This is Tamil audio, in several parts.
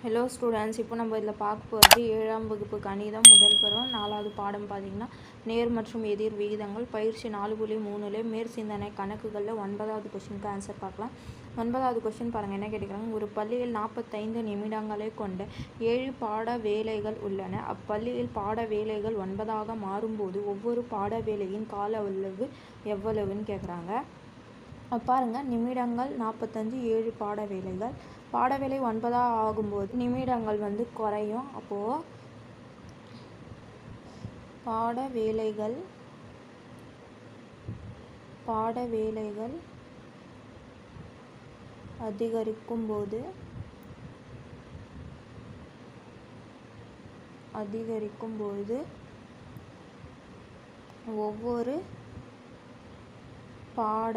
ஹலோ ஸ்டூடெண்ட்ஸ் இப்போ நம்ம இதில் பார்க்க போகிறது ஏழாம் வகுப்பு கணிதம் முதல் பருவம் நாலாவது பாடம் பார்த்தீங்கன்னா நேர் மற்றும் எதிர் விகிதங்கள் பயிற்சி நாலு புள்ளி மூணுல மேற் சிந்தனை கணக்குகளில் ஒன்பதாவது கொஷினுக்கு ஆன்சர் பார்க்கலாம். ஒன்பதாவது கொஷின் பாருங்கள் என்ன கேட்டுக்கிறாங்க ஒரு பள்ளியில் நாற்பத்தைந்து நிமிடங்களை கொண்ட ஏழு பாட வேலைகள் உள்ளன. அப்பள்ளியில் பாட வேலைகள் ஒன்பதாக மாறும்போது ஒவ்வொரு பாட வேலையின் கால அளவு எவ்வளவுன்னு கேட்குறாங்க. பாருங்கள் நிமிடங்கள் நாற்பத்தஞ்சு ஏழு பாட வேலைகள் பாட வேலை ஒன்பதாக ஆகும்போது நிமிடங்கள் வந்து குறையும். அப்போது பாட வேலைகள் பாட வேலைகள் அதிகரிக்கும் போது அதிகரிக்கும் போது ஒவ்வொரு பாட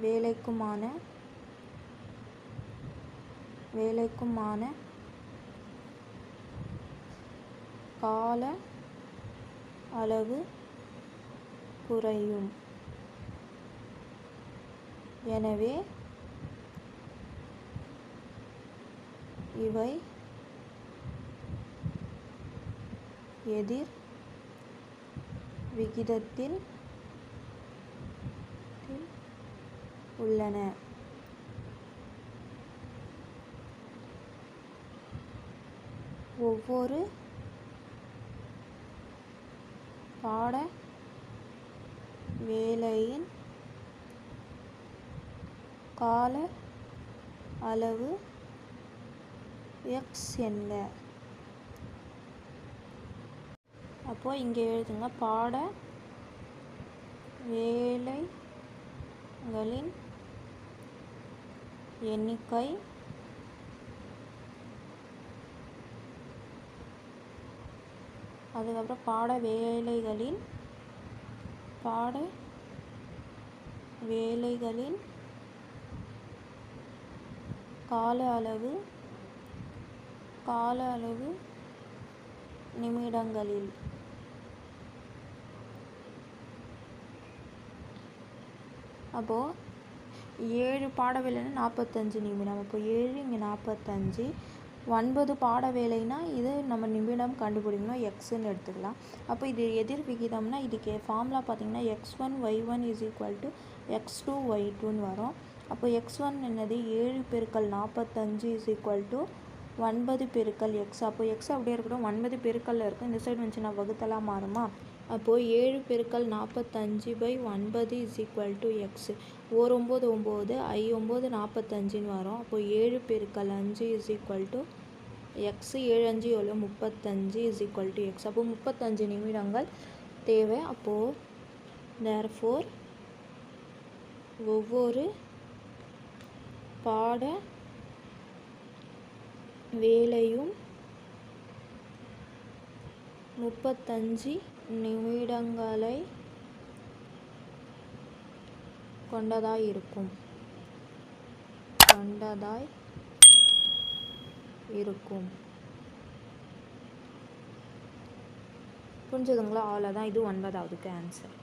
வேலைக்குமான வேலைக்குமான கால அளவு குறையும். எனவே இவை எதிர் விகிதத்தில் உள்ளன. ஒவ்வொரு பாட வேலையின் கால அளவு எக்ஸ் என்ன? அப்போ இங்கே எழுதுங்க பாட வேலை களின் எண்ணிக்கை. அதுக்கப்புறம் பாட வேலைகளின் பாட வேலைகளின் கால அளவு கால அளவு நிமிடங்களில். அப்போது ஏழு பாட வேலைன்னா நாற்பத்தஞ்சு நிமிடம். அப்போ ஏழு இங்கே நாற்பத்தஞ்சு. ஒன்பது பாட வேலைனா இது நம்ம நிமிடம் கண்டுபிடிக்கணும். எக்ஸ்ன்னு எடுத்துக்கலாம். அப்போ இது எதிர் விகிதம்னா இதுக்கு ஃபார்முலா பார்த்தீங்கன்னா x one y one is equal to x two y டூன்னு வரும். அப்போ எக்ஸ் ஒன் என்னது? ஏழு பெருக்கள் நாற்பத்தஞ்சு இஸ் ஈக்குவல் டு ஒன்பது பெருக்கல் எக்ஸ். அப்போ எக்ஸ் அப்படியே இருக்கட்டும். ஒன்பது பெருக்கல்ல இருக்கும் இந்த சைடு வந்துச்சுன்னா வகுத்தலாம் மாறுமா? அப்போது ஏழு பெருக்கல் நாற்பத்தஞ்சு பை ஒன்பது is equal to x or ஒம்பது ஒம்பது ஐ ஒம்பது நாற்பத்தஞ்சுன்னு வரும். அப்போது ஏழு பெருக்கல் அஞ்சு இஸ் ஈக்குவல் டு எக்ஸ் ஏழு அஞ்சு எவ்வளோ முப்பத்தஞ்சு இஸ் ஈக்குவல் டு எக்ஸ் அப்போது முப்பத்தஞ்சு நிமிடங்கள் தேவை. அப்போது தேர் ஃபோர் ஒவ்வொரு பாட வேலையும் முப்பத்தஞ்சு நிமிடங்களை கொண்டதாய் இருக்கும் கொண்டதாய் இருக்கும். புரிஞ்சதுங்களா? அவ்வளோதான் இது ஒன்பதாவதுக்கு ஆன்சர்